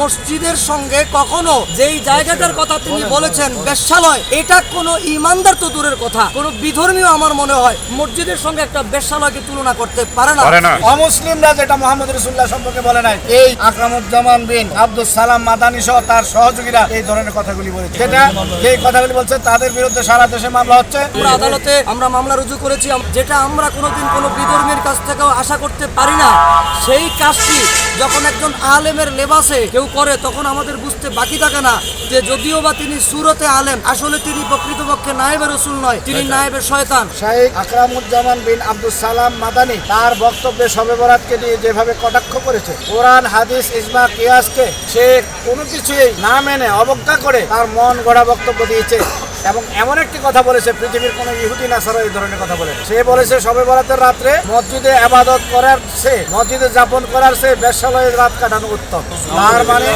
মসজিদের সঙ্গে কখনো যেই জায়গাটার কথা তিনি বলেছেন বেশ্যালয় এটা কোনো ইমানদার তো দূরের কথা। কোনো বিধর্মীয় আমার মনে হয় মসজিদের সঙ্গে একটা বেশ্যালয়কে তুলনা করতে পারে না। অমুসলিমরা যেটা মোহাম্মদ রসুল্লাহ সম্পর্কে বলে নাই এই আকরামুজ্জামান বিন আব্দুল সালাম মাদানি সহ তার সহযোগীরা এই ধরনের কথাগুলি বলেছে। সেটা এই কথাগুলি বলছে তাদের বিরুদ্ধে সারা দেশে মামলা হচ্ছে। আমরা আদালতে আমরা মামলা রুজু করেছি যেটা আমরা কোনোদিন কোনো বিধর্মীর কাছ থেকেও আশা করতে পারি না। সেই কাজটি যখন একজন আলেমের লেবাসে কেউ করে তখন আমাদের বুঝতে বাকি থাকে না যে যদিও বা তিনি সুরতে আলেন আসলে তিনি প্রকৃতপক্ষে নায়েবে রসুল নয় তিনি নায়েবে শয়তান। শাহেখ আকরামুজ্জামান বিন আব্দুল সালাম মাদানি তার বক্তব্যে সবে বরাতকে নিয়ে যেভাবে কটাক্ষ করেছে কোরআন হাদিস ইসমা কিয়াসকে সে কোনো কিছুই না মেনে অবজ্ঞা করে তার মন গড়া বক্তব্য দিয়েছে। এবং এমন একটি কথা বলেছে, পৃথিবীর কোনো ইহুদি নাসারা এই ধরনের কথা বলে সে বলেছে, সবে বরাতের রাত্রে মসজিদে আবাদত করার সে, মসজিদে যাপন করার সে বেশালয়ের রাত কাটানো উত্তম। তার মানে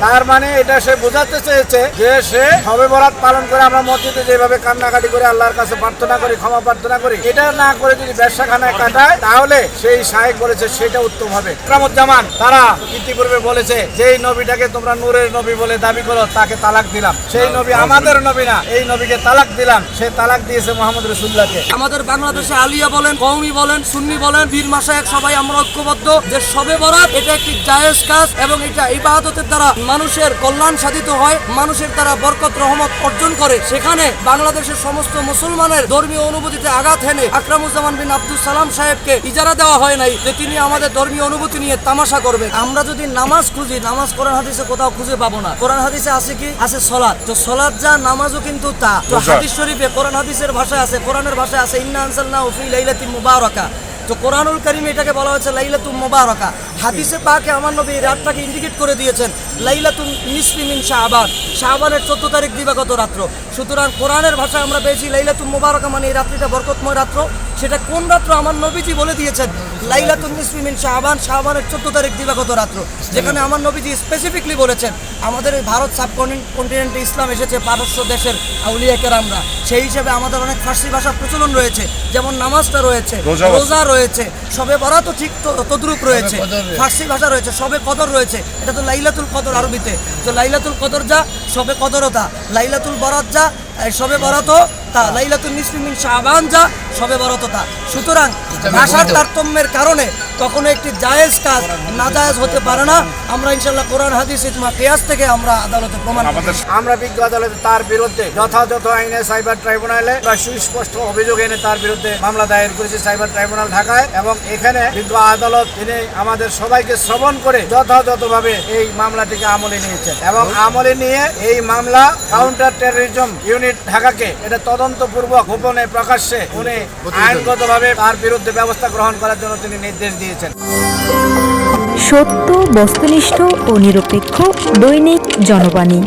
তার মানে এটা সে বোঝাতে চেয়েছে যে সে সবে বরাত পালন করে আমরা মসজিদে যেভাবে কান্নাকাটি করে আল্লাহর কাছে প্রার্থনা করি ক্ষমা প্রার্থনা করি এটা না করে যদি ব্যবসাখানায় কাটায় তাহলে সেই সাহেব বলেছে সেটা উত্তম হবে। ইকরামুজ্জামান তারা ইতিপূর্বে বলেছে যেই নবীটাকে তোমরা নূরের নবী বলে দাবি করো তাকে তালাক দিলাম। সেই নবী আমাদের নবী না এই নবীকে তালাক দিলাম সে তালাক দিয়েছে মোহাম্মদ রসুল্লাহকে আমাদের বাংলাদেশে আলিয়া বলেন কৌমি বলেন সুন্নি বলেন বীর মাসায়ক সবাই আমরা ঐক্যবদ্ধ যে সবে বরাত এটা একটি জায়েজ কাজ এবং এটা ইবাদতের দ্বারা মানুষের কল্যাণ সাধিত হয় মানুষের দ্বারা বরকত রহমত অর্জন করে। সেখানে বাংলাদেশের সমস্ত মুসলমানের ধর্মীয় অনুভূতিতে আঘাত হেনে আকরামুজ্জামান বিন আব্দুল সালাম সাহেবকে ইজারা দেওয়া হয় নাই যে তিনি আমাদের ধর্মীয় অনুভূতি নিয়ে তামাশা করবেন। আমরা যদি নামাজ খুঁজি নামাজ কোরআন হাদিসে কোথাও খুঁজে পাবো না। কোরআন হাদিসে আছে কি? আছে সলাৎ। তো সলাৎ যা নামাজও কিন্তু তা। তো হাদিস শরীফে কোরআন হাদিসের ভাষায় আছে কোরআনের ভাষায় আছে ইন্না আনসালনা ফি লাইলাতিন মুবারাকা। তো কোরআনুল কারিমে এটাকে বলা হয়েছে লাইলাতুল মুবারাকা। হাদিসে পাকে আমার নবী এই রাতটাকে ইন্ডিকেট করে দিয়েছেন লাইলাতুল নিসফি মিন শাহবান শাহবানের চোদ্দ তারিখ দিবাগত রাত্র। সুতরাং কোরআনের ভাষায় আমরা পেয়েছি লাইলাতুল মুবারাকা মানে এই রাত্রিটা বরকতময় রাত্র। সেটা কোন রাত্র আমার নবীজি বলে দিয়েছেন? লাইলাতুল নিসফি মিন শাহবান শাহবানের চোদ্দ তারিখ দিবাগত রাত্র। যেখানে আমার নবীজি স্পেসিফিকলি বলেছেন আমাদের এই ভারত সাবকন্টিনেন্টে ইসলাম এসেছে পারস্য দেশের আউলিয়াকের আমরা সেই হিসেবে আমাদের অনেক ফার্সি ভাষা প্রচলন রয়েছে যেমন নামাজটা রয়েছে রোজা রয়েছে সবে বরাতও ঠিক তো- তদ্রূপ রয়েছে। ফার্সি ভাষা রয়েছে সবে কদর রয়েছে। এটা তো লাইলাতুল কদর আরবিতে। তো লাইলাতুল কদর যা সবে কদরতা লাইলাতুল বরাত যা সবে বরাতও তা লাইলাতুল নিসফিমিন শাহবান যা, সবে বরাতও তা। সুতরাং ভাষার তারতম্যের কারণে কখনো একটি জায়েজ কাজ নাজায়েজ হতে পারে না। আমরা ইনশাল্লাহ কোরআন, হাদিস, ইজমা, কিয়াস থেকে আমরা আদালতে প্রমাণ আমরা বিজ্ঞ আদালতে তার বিরুদ্ধে যথাযথ আইনে সাইবার ট্রাইব্যুনালে বা সুস্পষ্ট অভিযোগ এনে তার বিরুদ্ধে মামলা দায়ের করেছে সাইবার ট্রাইব্যুনাল ঢাকায় এবং এখানে বিজ্ঞ আদালত তিনি আমাদের সবাইকে শ্রবণ করে যথাযথভাবে এই মামলাটিকে আমলে নিয়েছেন এবং আমলে নিয়ে এই মামলা কাউন্টার টেরোরিজম ইউনিট ঢাকাকে এটা তদন্তপূর্বক গোপনে প্রকাশ্যে উনি আইনগতভাবে তার বিরুদ্ধে ব্যবস্থা গ্রহণ করার জন্য তিনি নির্দেশ দিয়েছেন। সত্য বস্তুনিষ্ঠ ও নিরপেক্ষ দৈনিক জনবাণী।